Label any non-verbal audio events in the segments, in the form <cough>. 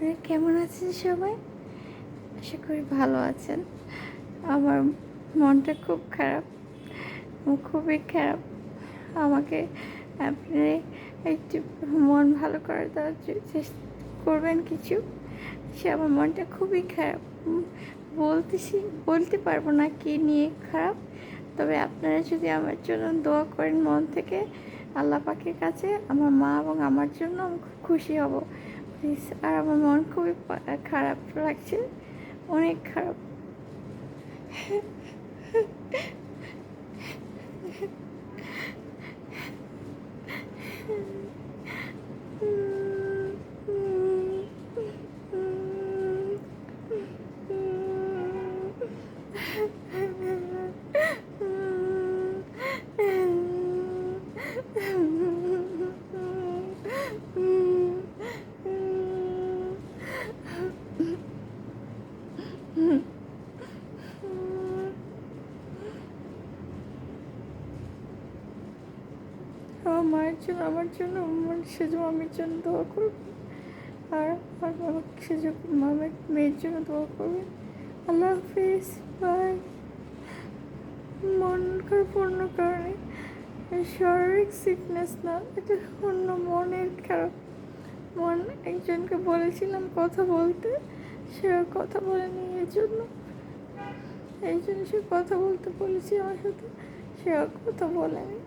আপনারা কেমন আছেন সবাই? আশা করি ভালো আছেন। আমার মনটা খুব খারাপ। খুবই খারাপ। আমাকে আপনি একটু মন ভালো করে দেওয়ার চেষ্টা করবেন কিছু। সে আমার মনটা খুবই খারাপ। বলতেছি বলতে পারব না কি নিয়ে খারাপ। তবে আপনারা যদি আমার জন্য দোয়া করেন মন থেকে, আল্লাহ পাকের কাছে, আমার মা এবং আমার জন্য আমি খুব খুশি হব। প্লিজ আর আমার মন খুবই পা- খারাপ লাগছে। অনেক খারাপ। <laughs> আমার মায়ের জন্য, আমার জন্য, আমার সেজো মামির জন্য দোয়া করবে আর আমার আমার সেজো মামের মেয়ের জন্য দোয়া করবে আল্লাহ হাফিজ, বাই। মন খারাপ অন্য কারণে। শারীরিক সিকনেস না, এটা অন্য মনের খারাপ। মন, একজনকে বলেছিলাম কথা বলতে, সে কথা বলেনি এই জন্য। এই জন্য সে কথা বলতে বলেছি আমার সাথে, সে কথা বলেনি।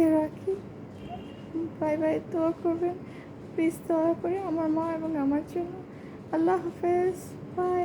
আচ্ছা রাখি। বাই বাই, দোয়া করবেন। প্লিজ দোয়া করে আমার মা এবং আমার জন্য। আল্লাহ হাফেজ। বাই